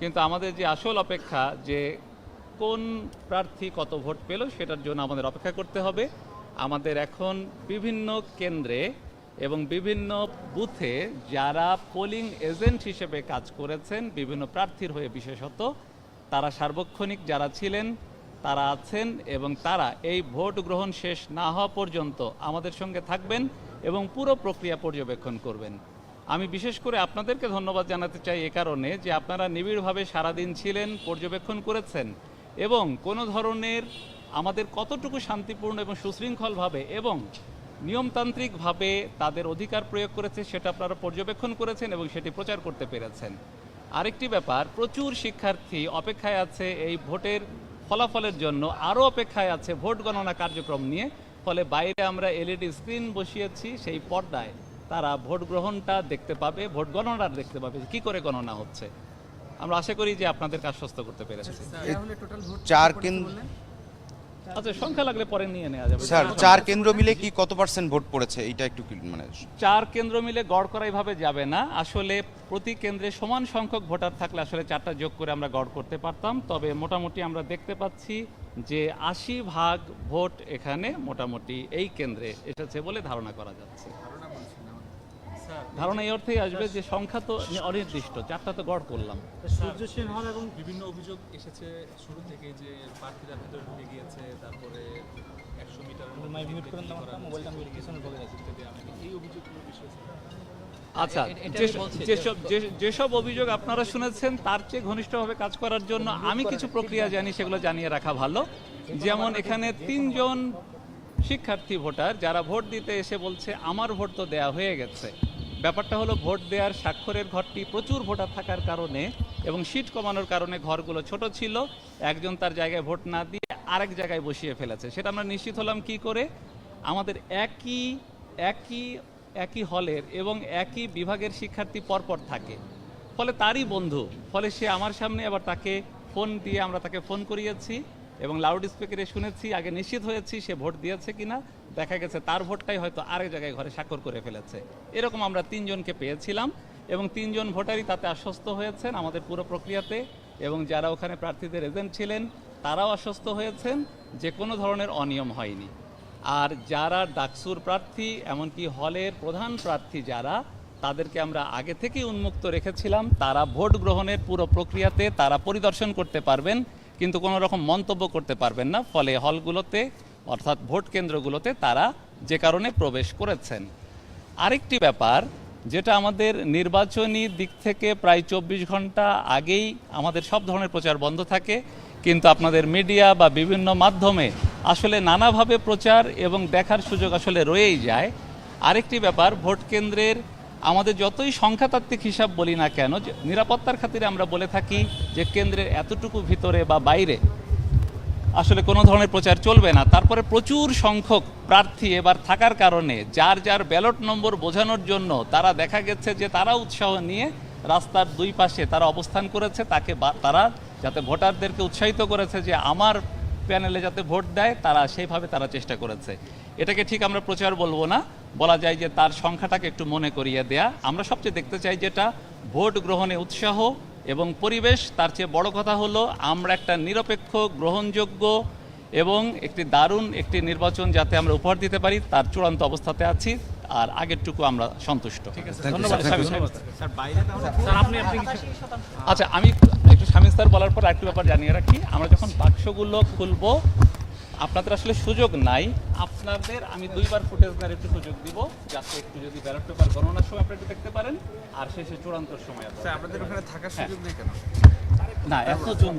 কিন্তু আমাদের যে আসল অপেক্ষা যে কোন প্রার্থী কত ভোট পেল সেটার জন্য আমাদের অপেক্ষা করতে হবে। আমাদের এখন বিভিন্ন কেন্দ্রে এবং বিভিন্ন বুথে যারা পোলিং এজেন্ট হিসেবে কাজ করেছেন, বিভিন্ন প্রার্থীর হয়ে বিশেষত, তারা সার্বক্ষণিক যারা ছিলেন, তারা আছেন এবং তারা এই ভোট গ্রহণ শেষ না হওয়া পর্যন্ত আমাদের সঙ্গে থাকবেন এবং পুরো প্রক্রিয়া পর্যবেক্ষণ করবেন। আমি বিশেষ করে আপনাদেরকে ধন্যবাদ জানাতে চাই এ কারণে যে আপনারা নিবিড়ভাবে সারাদিন ছিলেন, পর্যবেক্ষণ করেছেন এবং কোনো ধরনের আমাদের কতটুকু শান্তিপূর্ণ এবং সুশৃঙ্খলভাবে এবং নিয়মতান্ত্রিকভাবে তাদের অধিকার প্রয়োগ করেছে সেটা আপনারা পর্যবেক্ষণ করেছেন এবং সেটি প্রচার করতে পেরেছেন। আরেকটি ব্যাপার, প্রচুর শিক্ষার্থী অপেক্ষায় আছে এই ভোটের ফলাফলের জন্য, আরও অপেক্ষায় আছে ভোট গণনা কার্যক্রম নিয়ে, ফলে বাইরে আমরা এলইডি স্ক্রিন বসিয়েছি সেই পর্দায়। তারা ভোট গ্রহণটা দেখতে পাবে ভোট গণনাটা দেখতে পাবে কি করে গণনা হচ্ছে। আমরা আশা করি যে আপনাদের কাজ সুস্থ করতে পেরেছি। চার কেন্দ্র আচ্ছা সংখ্যা লাগলে পরে নিয়ে নেওয়া যাবে। স্যার চার কেন্দ্র মিলে কি কত পার্সেন্ট ভোট পড়েছে? এটা একটু মানে চার কেন্দ্র মিলে গড় করা এইভাবে যাবে না। আসলে প্রতি কেন্দ্রে সমান সংখ্যক ভোটার থাকলে আসলে চারটা যোগ করে আমরা গড় করতে পারতাম। তবে মোটামুটি আমরা দেখতে পাচ্ছি যে আশি ভাগ ভোট এখানে মোটামুটি এই কেন্দ্রে এসেছে বলে ধারণা করা যাচ্ছে। ধারণা এই অর্থেই আসবে যে সংখ্যা তো অনির্দিষ্ট চারটা তো গড় করলাম। সূর্যসেন হল এবং বিভিন্ন অভিযোগ এসেছে শুরু থেকে যে প্রার্থীরা ভেতরে ঢুকে গিয়েছে তারপরে একশো মিটার মাইক মিউট করেন না মোবাইলটা আমি পিছনে বলে রাখি। এই অভিযোগগুলো বিষয় আচ্ছা যেসব- যেসব অভিযোগ আপনারা শুনেছেন তার চেয়ে ঘনিষ্ঠভাবে কাজ করার জন্য আমি কিছু প্রক্রিয়া জানি সেগুলো জানিয়ে রাখা ভালো। যেমন এখানে তিনজন শিক্ষার্থী ভোটার যারা ভোট দিতে এসে বলছে আমার ভোট তো দেয়া হয়ে গেছে। ব্যাপারটা হলো ভোট দেওয়ার স্বাক্ষরের ঘরটি প্রচুর ভোটার থাকার কারণে এবং সিট কমানোর কারণে ঘরগুলো ছোট ছিল। একজন তার জায়গায় ভোট না দিয়ে আরেক জায়গায় বসিয়ে ফেলেছে। সেটা আমরা নিশ্চিত হলাম কি করে? আমাদের একই একই একই হলের এবং একই বিভাগের শিক্ষার্থী পরপর থাকে। ফলে তারই বন্ধু, ফলে সে আমার সামনে আবার তাকে ফোন দিয়ে আমরা তাকে ফোন করিয়েছি। এবং লাউড স্পিকারে শুনেছি, আগে নিশ্চিত হয়েছি সে ভোট দিয়েছে কিনা। দেখা গেছে তার ভোটটাই হয়তো আরেক জায়গায় ঘরে স্বাক্ষর করে ফেলেছে। এরকম আমরা তিনজনকে পেয়েছিলাম এবং তিনজন ভোটারই তাতে আশ্বস্ত হয়েছেন আমাদের পুরো প্রক্রিয়াতে এবং যারা ওখানে প্রার্থীদের এজেন্ট ছিলেন, তারাও আশ্বস্ত হয়েছেন যে কোনো ধরনের অনিয়ম হয়নি। আর যারা ডাকসুর প্রার্থী, এমনকি হলের প্রধান প্রার্থী যারা, তাদেরকে আমরা আগে থেকেই উন্মুক্ত রেখেছিলাম। তারা ভোট গ্রহণের পুরো প্রক্রিয়াতে তারা পরিদর্শন করতে পারবেন কিন্তু কোনো রকম মন্তব্য করতে পারবেন না, ফলে হলগুলোতে, অর্থাৎ ভোট কেন্দ্রগুলোতে তারা যে কারণে প্রবেশ করেছেন। আরেকটি ব্যাপার, যেটা আমাদের নির্বাচনী দিক থেকে প্রায় চব্বিশ ঘণ্টা আগেই আমাদের সব ধরনের প্রচার বন্ধ থাকে, কিন্তু আপনাদের মিডিয়া বা বিভিন্ন মাধ্যমে আসলে নানাভাবে প্রচার এবং দেখার সুযোগ আসলে রয়েই যায়। আরেকটি ব্যাপার, ভোট কেন্দ্রের আমাদের যতই সংখ্যাতাত্ত্বিক হিসাব বলি না কেন, যে নিরাপত্তার খাতিরে আমরা বলে থাকি যে কেন্দ্রের এতটুকু ভিতরে বা বাইরে আসলে কোনো ধরনের প্রচার চলবে না। তারপরে প্রচুর সংখ্যক প্রার্থী এবার থাকার কারণে যার যার ব্যালট নম্বর বোঝানোর জন্য তারা দেখা গেছে যে তারা উৎসাহ নিয়ে রাস্তার দুই পাশে তারা অবস্থান করেছে, তাকে তারা যাতে ভোটারদেরকে উৎসাহিত করেছে যে আমার প্যানেলে যাতে ভোট দেয়, তারা সেইভাবে তারা চেষ্টা করেছে। এটাকে ঠিক আমরা প্রচার বলব না। বলা যায় যে তার সংখ্যাটাকে একটু মনে করিয়ে দেয়া। আমরা সবচেয়ে দেখতে চাই যেটা ভোট গ্রহণে উৎসাহ এবং পরিবেশ তার চেয়ে বড় কথা হলো আমরা একটা নিরপেক্ষ গ্রহণযোগ্য এবং একটি দারুণ একটি নির্বাচন যাতে আমরা উপহার দিতে পারি তার চূড়ান্ত অবস্থাতে আছি আর আগেরটুকু আমরা সন্তুষ্ট। ধন্যবাদ স্বামী সাহেব। স্যার বাইরে তাহলে স্যার আপনি আপনি আচ্ছা আমি একটু স্বামী স্যার বলার পর একটু ব্যাপার জানিয়ে রাখি। আমরা যখন বাক্সগুলো খুলবো আপনাদের আসলে সুযোগ নাই। আপনাদের আমি দুইবার ফুটেজ দেওয়ার একটু সুযোগ দিব যাতে একটু যদি ব্যালট পেপার গণনার সময় আপনি একটু দেখতে পারেন আর শেষে চূড়ান্ত সময় আছে আপনাদের ওখানে থাকার সুযোগ নেই কেন? না এতজন